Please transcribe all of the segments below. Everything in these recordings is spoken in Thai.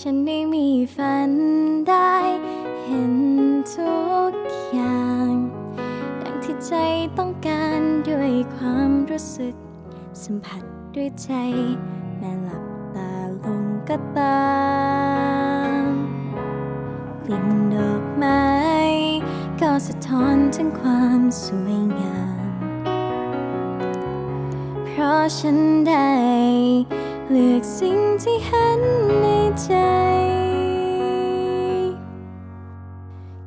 ฉันได้มีฝันได้เห็นทุกอย่าง ดังที่ใจต้องการด้วยความรู้สึก สัมผัสด้วยใจ แม้หลับตาลงก็ตามกลิ่นดอกไม้ก็สะท้อนถึงความสวยงาม เพราะฉันได้ เลือกสิ่งที่เห็นในใจ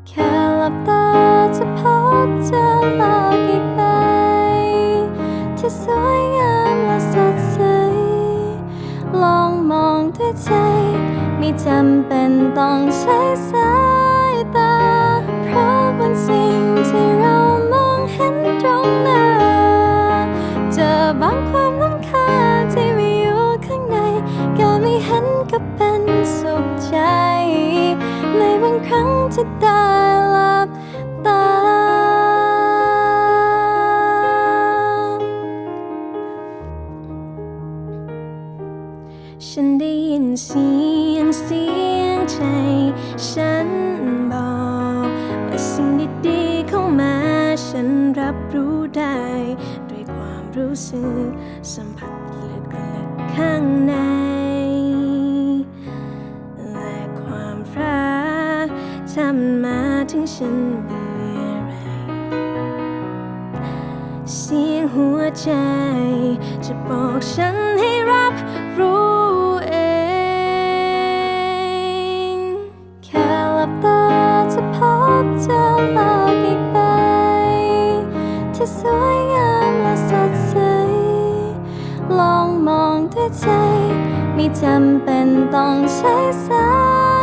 แค่หลับตาจะพบเจอโลกอีกใบที่สวยงามและสดใส ลองมองด้วยใจ ไม่จำเป็นต้องใช้สาย สุขใจ ในบางครั้งที่ได้หลับตา ฉันได้ยินเสียงเสียงใจ ฉันบอกว่าสิ่งดีๆเข้ามา ฉันรับรู้ได้ ด้วยความรู้สึกสัมผัสลึกๆข้างใน ถึงฉันเมื่อไร เสียงหัวใจ จะบอกฉันให้รับรู้เอง แค่หลับตาจะพบเจอโลกอีกใบที่สวยงามและสดใส ลองมองด้วยใจ ไม่จำเป็นต้องใช้สา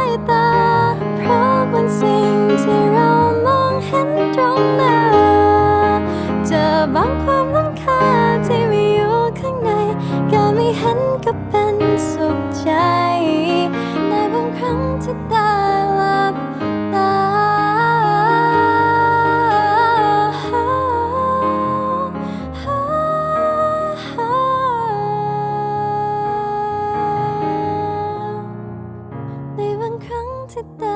ยตา ของความล้ำค่าที่มีอยู่ข้างในก็ไม่เห็นก็เป็นสุขใจ ในบางครั้งที่ตาหลับตา ในบางครั้งที่ตา